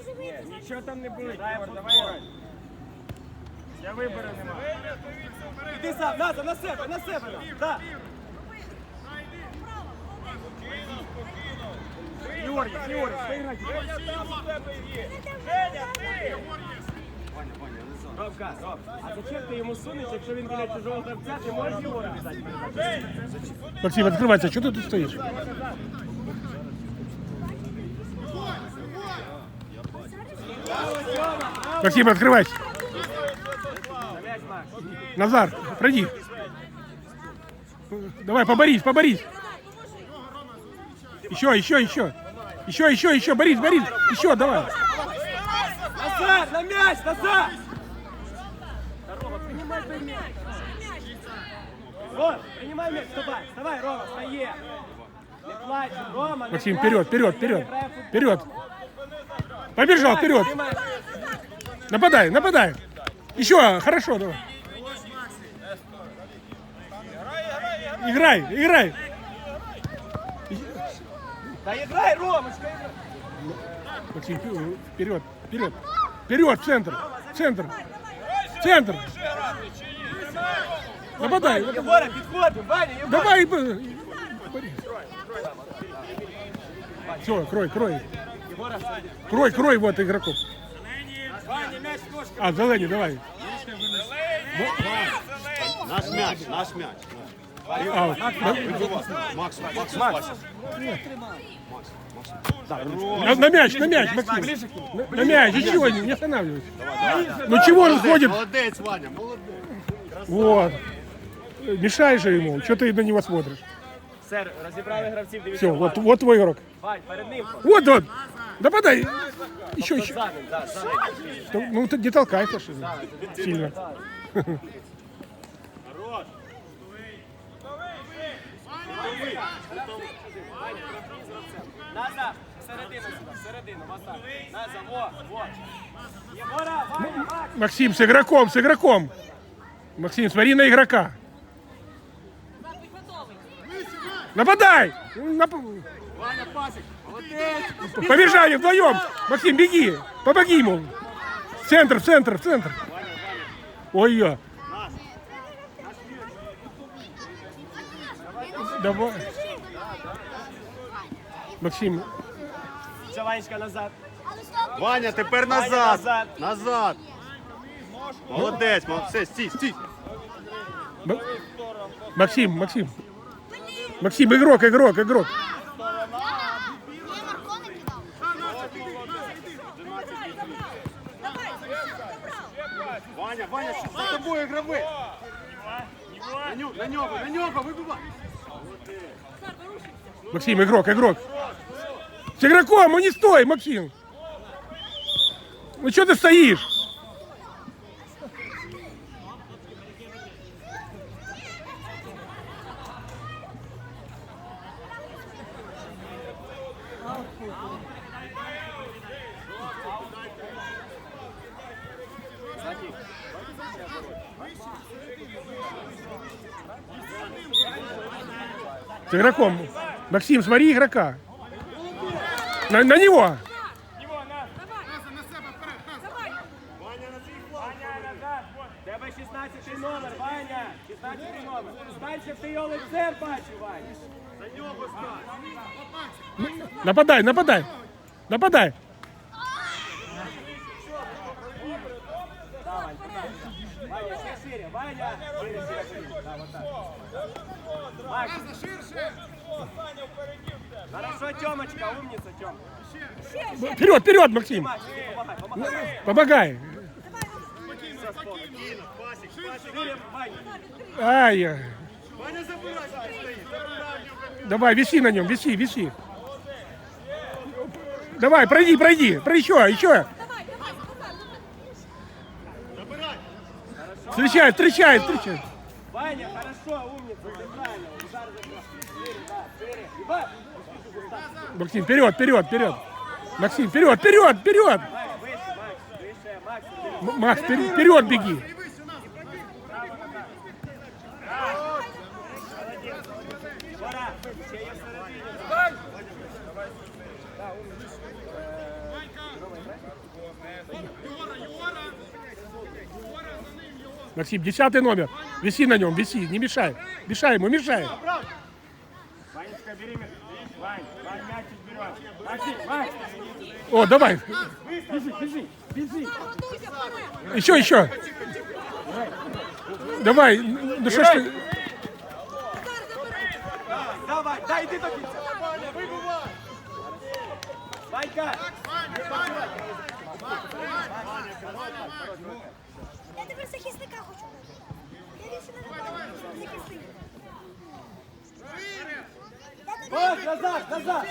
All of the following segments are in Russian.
може вийти. Нічого там не болить, Єгор, давай грай. Я вибору немає. Іди сам, Наза, на себе, на себе. Да. Георгій, Георгій, виграй. Робка, Роб. А зачем ти йому сунеш, якщо він біля чужого гравця, ти можеш його віддати передачу? Максим, відкривайся, чого ти тут стоїш? Максим, Макс. Назар, пройди. Давай, поборись, поборись. Еще, еще, еще. Еще, еще, еще, Борис, Борис. Еще, давай. Назар, на м'яч, Назар! Рома, принимай мяч. Ром, принимай мяч, вставай, вставай, Рома, встає. Не плачь, Рома, Максим, вперед, вперед, вперед. Вперед. Побежал, вперед. Нападай, нападай. Еще, хорошо, давай. Играй, играй. Да играй, Ромочка, играй. Максим, вперед, вперед. Вперед, в центр, в центр. В центр. Нападай. Егора, підходимо, Ваня, Егор. Давай, Борис. Все, крой, крой. Егора, Крой, крой вот игроков. Ваня, м'яч ножка. А, зелені, давай. Наш м'яч, наш м'яч. А, Макс, Макс, Макс. на, на мяч, на мяч, Максим. На, на мяч, ничего, не, не останавливайся. Ну чего он ходит? Молодець, Ваня, молодець. Вот. Мешаешь же ему, что ты на него смотришь? Все, розібрали гравців, дивіться. Все, вот, вот твой игрок. Вань, перед ним. Вот, вот. Нападай. Еще, еще. Да. Ну, ты не толкайся что ли, сильно. Максим, с игроком, с игроком. Максим, смотри на игрока. Нападай! Нап- Ваня, пасик. Побежали вдвоем. Максим, беги. Помоги ему. В центр, в центр, в центр. Ой, я. Давай. Максим, Все, Ванечка, назад. Ваня, тепер Ваня, назад. назад. Назад. Молодець, молодець. Все, стій, стій. М- Максим, Максим. Максим, игрок, игрок, игрок. Максим, игрок, игрок. С игроком, ну не стой, Максим. Ну что ты стоишь? С игроком. Максим, смотри игрока. На, на него. Ваня, назад. Тебе 16 номер, Ваня. 16 номер. Дальше ти його лице бачив, Ваня. Нападай, нападай. Нападай. Ваня, ще шире. Ваня. Шире, шире, так. Макс. Хорошо, Тёмочка, умница, Тём. Вперед, вперед, Максим. Помогай, помогай. Помогай. Ай. Ваня, забирай, стоїть. Давай, виси на нем, виси, виси. Давай, пройди, пройди. Про еще, еще. Встречай, встречай, встречай. Ваня, хорошо, умница, ты правильно. Удар закрыл. Максим, вперед, вперед, вперед. Максим, вперед, вперед, вперед. Макс, выше, вперед, вперед беги. Жора, Максим, десятый номер. Виси на нем, виси, не мешай. Мешай ему, мешай. Ванечка, бери. Вань, Вань, мячик берет. Максим, Вань. О, давай. Бежи, бежи, бежи. Еще, еще. Давай. Ну что ж ты... Давай, дай, іди до кінця. Ванька, Я тебе захисника хочу. Я більше не нападаю, захисник. Я тебе ось, назад, назад.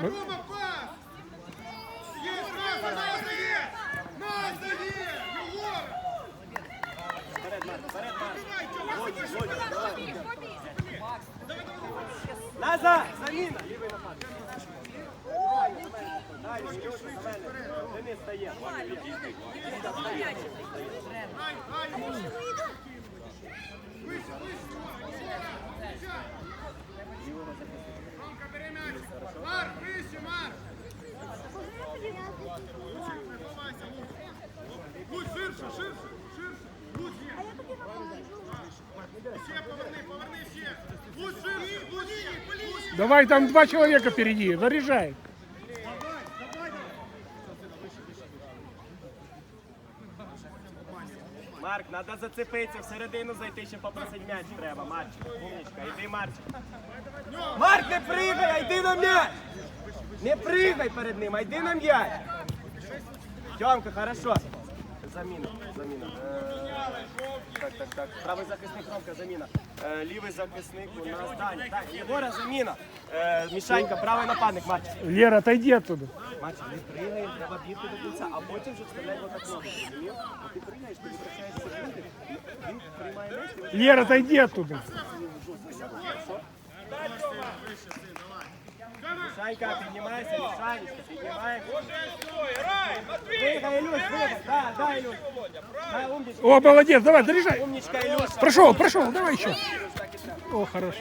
Рома, пас! Є, Настя, Настя є! Настя є! Єгор! Назад, заміна. Лівий напад. Денис стає. Ромка, бери м'яч! Марк, вище, Марк! Ховайся, Луч! Луч, ширше, ширше, ширше! Луч є! Ще поверни, поверни ще! Луч, ширше, Луч є! Луч! Давай, там два человека впереди. Заряжай. Марк, треба зацепитися, всередину зайти, ще попросить м'яч треба. Марчик, умничка, йди, Марчик. Марк, не пригай, а йди на м'яч! Не пригай перед ним, а йди на м'яч! Тьомка, хорошо. Заміна, заміна. Е, Так, так, так. Правий захисник Ромка, заміна. Е, Лівий захисник у нас Даня. Так, Єгора, заміна. Е, Мішанька, правий нападник, Марчик. Лера, отойди оттуда. Мачо, не пригаємо, треба бігти до кінця, а потім вже вставляємо отак ногу. Розумів? А ти пригаєш, ти витрачаєш секунди, він приймає м'яч, і Лера, отойди оттуда. Мішанька, піднімайся, Мішанечка, піднімаєшся. Вигай, Ілюш, вигай, да, да, Ілюш. Да, умничка, О, молодец, давай, заряжай. умничка, Ілюш. Прошел, прошел, давай еще. О, хорош.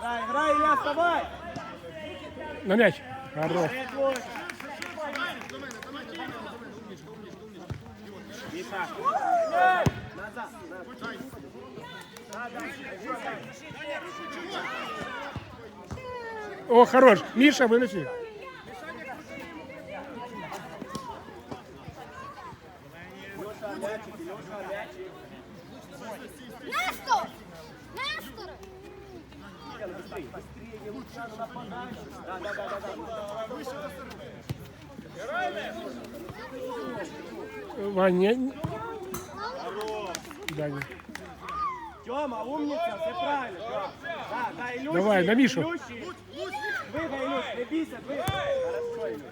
Грай, грай, Ілля, вставай. На мяч. Хорош. О, хорош. Миша, выноси. Нестор! Нестор! Да, да, да, да, да. Вань, не... Да, не. Тьома, умниця, все правильно. Тьома. Да, да, Ілюші, Давай, на Мішу. Ілюші. Вигай, Ілюш, не бійся, вигай. Хорошо, Ілюш.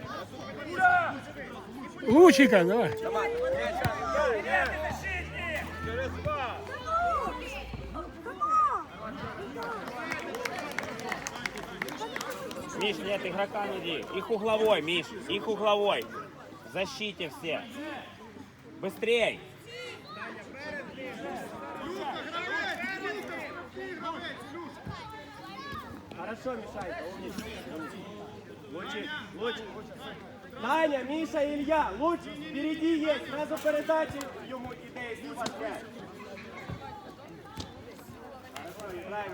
Лучика, давай. Миш, нет, игрока не иди. Их угловой, Миш, их угловой. В защите все. Быстрей. Хорошо, Мишайка, умница. Лучик, лучик. Таня, Миша, Илья, луч впереди есть. Сразу передачи ему и действуй м'яч. Хорошо, играем.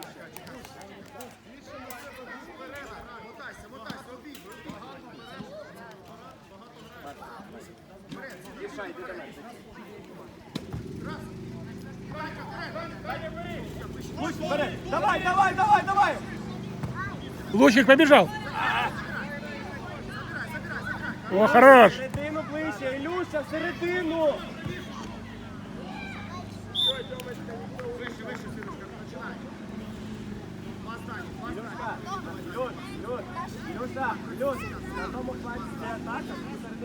Миша, иди до нас. Луч Давай, давай, давай, давай. Лучик побежал. О, хорош. Середину ближче, Ілюша, в середину. Ілюшка, Ілюш, Ілюш, Ілюша, Ілюш, на тому плані це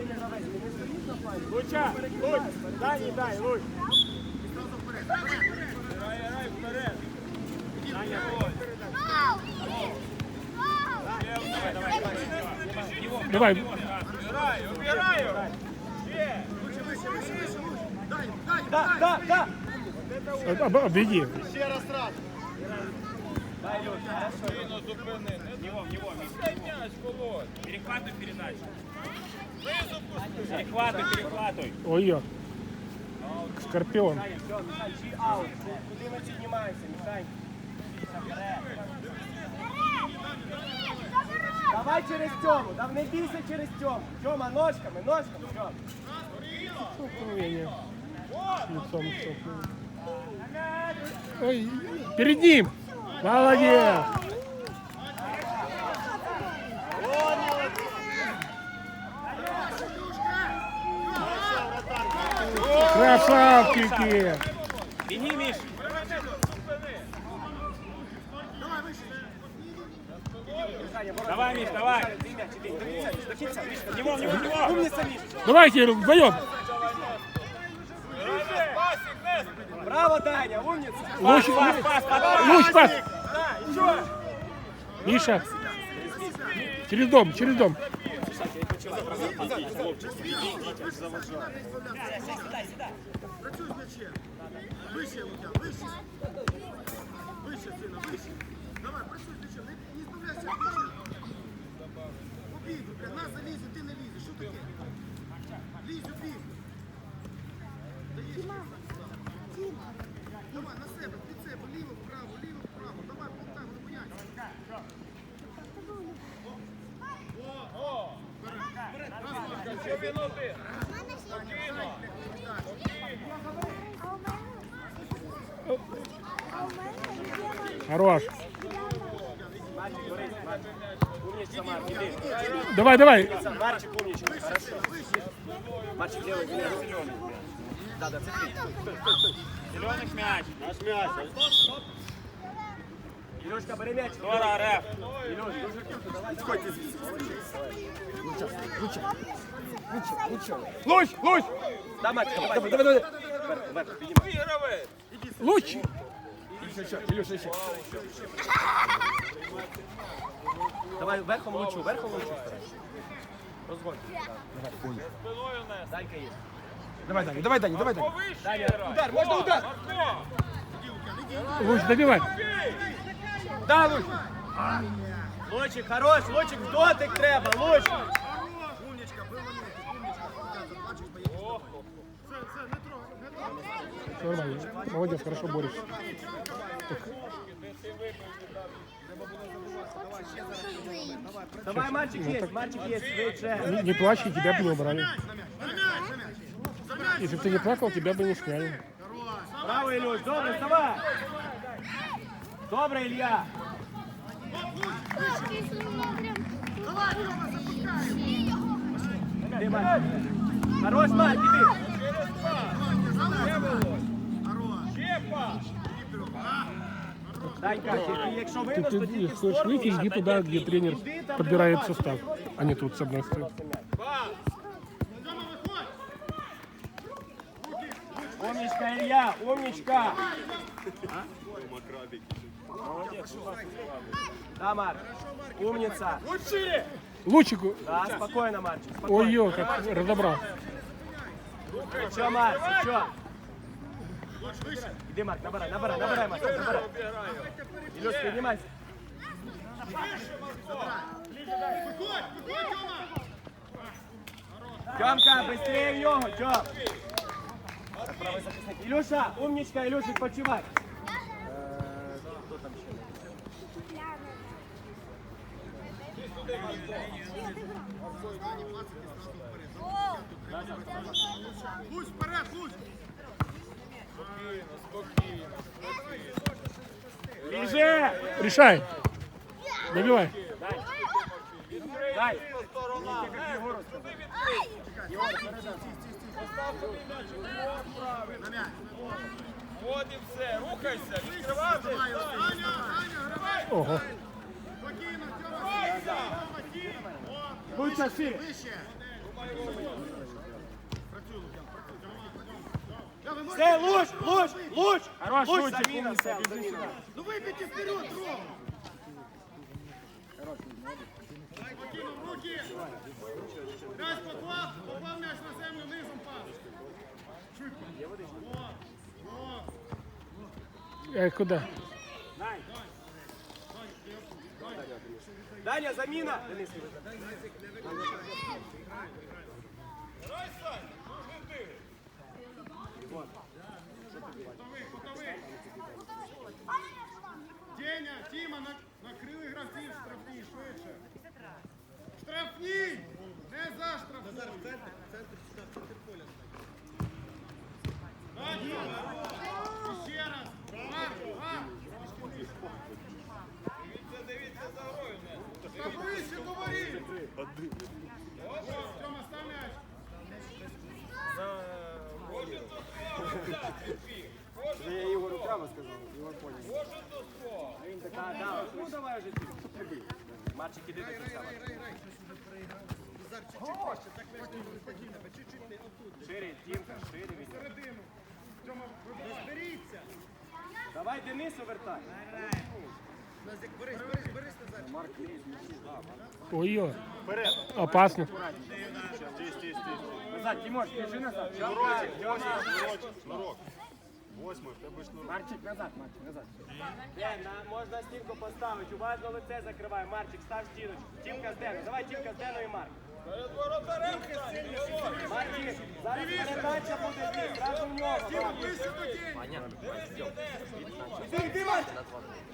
атака, ти середині гравець, ти не стоїш на плані. Луча, Луч, дай, не дай, Луч. Вау! Вау! Давай. Да, да, да. Об- об- Обведи. Ще раз раз! Дай, Люш, хорошо. В него, в него, Миш. Перехватывай передачу. Перехватывай, перехватывай. Ой-ё. Скорпион. Михай, все, Михай, чи аут. Куди ми піднімаємося, Михай? Давай через Тьому, да не бійся через Тьому. Тьома, ножками, ножками, Тьом. Столкновение. Лицом столкновение. Ой, перед ним. Молодец. Красавчики. Беги, Миш. Давай, Миш, давай. Ти м'яч, іди, до кінця, Міш, до кінця, Міш. В него, в него, в него. Умніця, Міш. Давайте вдвоем. Браво, Даня, умніця. Луч, Пас, пас, пас. луч пас. Да, і що? Миша. Через дом, через дом. Працюй з м'ячем. Хорош. Мальчик, борись, Мальчик. Умничка, Марк, іди. Давай, давай. Мальчик, умничка, хорошо. Мальчик, делай зеленый. Да, да, цепи. Зеленый мяч. Наш м'яч. Илюшка, бери мяч. Здорово, Реф. Илюш, дуже круто, давай. Сколько здесь? Луч, луч. Да, мальчик, давай, давай, давай. давай. Вверх, вверх, піднімай. Луч. Еще, еще, Илюша, еще. Давай верхом лучу, верхом лучу. Розгон. Данька есть. Давай, Даня, давай, Даня, давай, Даня. Даня, удар, можно удар. Луч, добивай. Да, Луч. Лучик, хорош, Лучик, в дотик треба, Лучик. Умничка, бив на них, умничка. Дядя, бачиш, боїться. Все, все, не трогай, не Всё Нормально. Молодец, хорошо борешься. Давай, мальчик есть, мальчик есть. Не, не плачь, и тебя бы не убрали. Если бы ты не плакал, тебя бы не сняли. Браво, Илюш, добре, вставай. Добре, Илья. Хорош, іди. Якщо Ты, ты, хочешь выйти, иди а туда, где тренер подбирает состав, а не тут с одной стороны. Умничка, Илья, умничка. Да, Марк. Умница. Лучику. Да, спокойно, Марчик, спокойно. Ой-ё, как разобрал. Все, Марк, все. Иди, Марк, набирай, набирай, набирай, Марк, набирай. Илюш, поднимайся. Тёмка, быстрее в нього, Тём. Так, правий захисник. Ілюша, умничка, Ілюш, відпочивай. Хто там ще? Луч, вперед, луч. Біжи! Решай. Добивай. Дай. Вот и все. Рухайся. Відкривати. Аня, Аня, гравай. Ого. Спокійно, Тьома, спокійно. О, Будь шире. Вище. Все, луч, луч, луч. Хорош, луч, заміна, заміна. Ну вибійте вперед, Рома. Спокійно, в руки. М'яч поклав, попав м'яч на землю, низом пас. Швидко. О, о. Э. Даня, заміна! Денис, Деня, Шире, Тімка, шире. від нього. Середину. Тьома, розберіться. Давай Денису вертай. Борис, Борис, Борис назад. Ой-ой. Опасно. Назад, Тимош, біжи назад. Шнурок. Восьмий, в тебе шнурок. Марчик, назад, Марчик, назад. Ден, на, можна стінку поставити, уважно лице закривай. Марчик, став стіночку. Тімка з Деном. Давай Тімка з Деном і Марк. Марчик, зараз передача буде ти, зразу в нього. Іди, іди, Марчик. Іди, іди,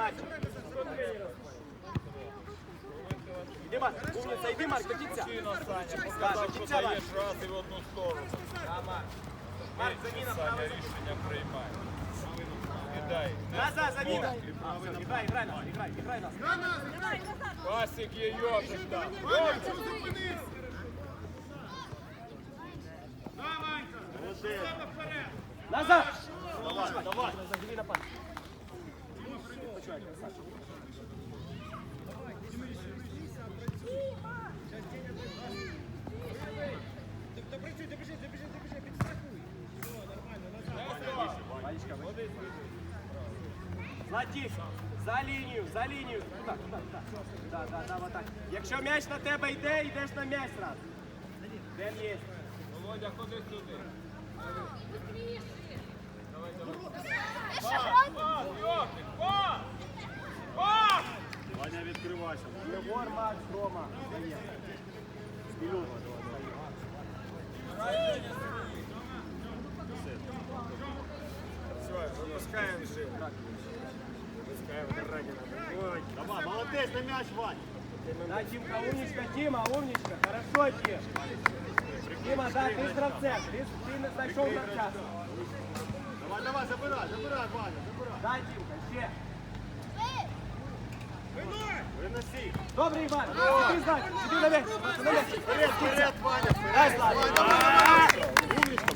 Марчик. Іди, Марк, умниця, іди, Марк, до кінця. Скаже, до кінця, Марк. раз і в одну сторону. Марк, заміна, право. Рішення приймай. Кидай. Назад, заміна. А, все, Іграй, іграй нас, іграй, іграй нас. Пасик є йобик там. Ваня, чого зупинився? Давай, Ванька. Себе вперед. Назад! Давай, давай. Загибі на пас. Златік, за лінію, за лінію. Так, так, так. Да, да, да, вот так. Якщо м'яч на тебе йде, йдеш на м'яч зразу. Ден є. Володя, ходи сюди. Пас, йобик, пас! Пас! Ваня, відкривайся. Єгор, Макс, Рома. Дає. Ілюха. Все, випускаємо жив. Випускаємо Дорогина. Ой, Давай, молодець, на м'яч, Вань. Да, Тимка, умничка, Тима, умничка. Хорошо, Тим. Тима, да, ты здравцем. Ты, ты знайшов гравця. Давай, давай, забирай, забирай, Ваня, забирай. Да, Тимка, ще. Виноси. Добрий, Іван. Іди знай, іди на м'яч. На м'яч. Вперед, вперед, Ваня, Дай, вперед.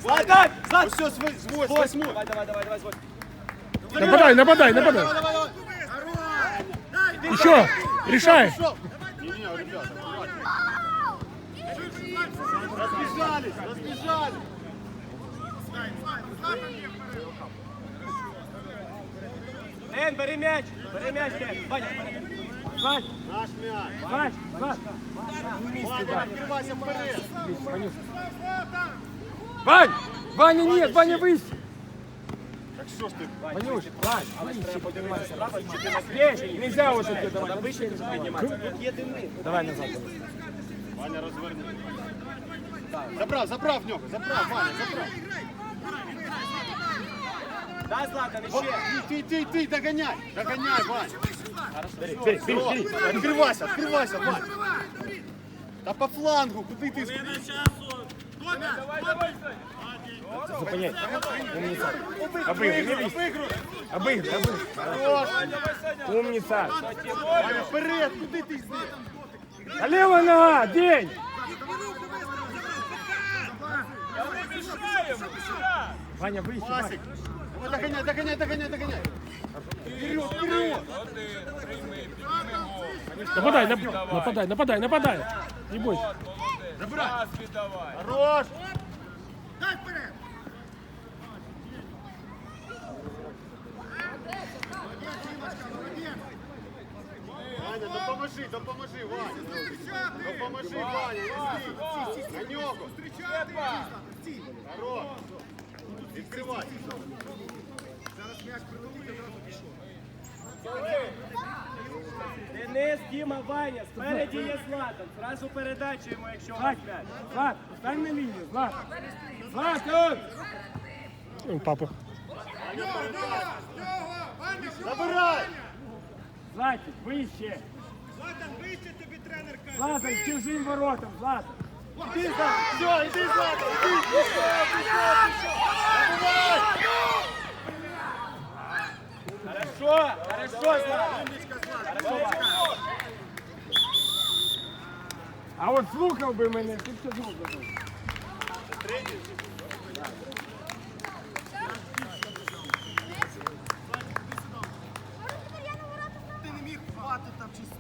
Злат. Злат, Злат. Все, свой, свой, Восьму. Давай, давай, давай, давай, восьму. Нападай, нападай, нападай. Еще. Решай. Не-не, ребята, Разбежались, разбежались. Ден, бери м'яч. Бери м'яч. Ваня, Вань, Наш мяч. Вань, Вань. Ваня, открывайся вперед. Вань! Ваня нет, Ваня выйди Так что ж ты? Ванюш, Вань, Але ж треба подивитися, правда, чи ти на свіжі. нельзя уже тебе Вона давать. вище не підніматися. Тут є дими. Давай назад. Ваня, розверни. Забрав, забрав в нього, забрав, Ваня, забрав. Дай, Златан, О, іще. Ты, ты, ты, догоняй, догоняй, Ваня. Бери, бери, бери. Открывайся, открывайся, Ваня. Да по флангу, куди ти? Зупиняй. Умница. Обыграй, не лезь. Обыграй, обыграй. Умница. Ваня, вперед, куди ти? А левая нога, день. Ваня, выйди. Давай, догоняй, догоняй, догоняй, догоняй. Вперед, вперед. Нападай, нап- нападай, нападай, нападай. Не бойся. Забирай. Хорош. Дай вперед. Ваня, допоможи, допоможи, Ваня. Допоможи, Ваня, не стій. На нього. Зустрічати! Стій! Хорош. Відкривай. Зараз м'яч прилетить, одразу пішов. Денис, Діма, Ваня, спереді є Златан. Зразу передачу йому, якщо у вас м'яч. Злат, стань на лінію, Злат. Златан! О, Папа. Нього, нього, нього! Ваня, нього! Забирай. Златик, вище. Златан, вище тобі тренер каже! Златан, з чужим воротом, Златан. Іди, Златан. Все, іди, Златан. Іди. Пішов, пішов, пішов. Забирай. Хорошо, хорошо, Златан. А от слухав би мене, ти б це зробив.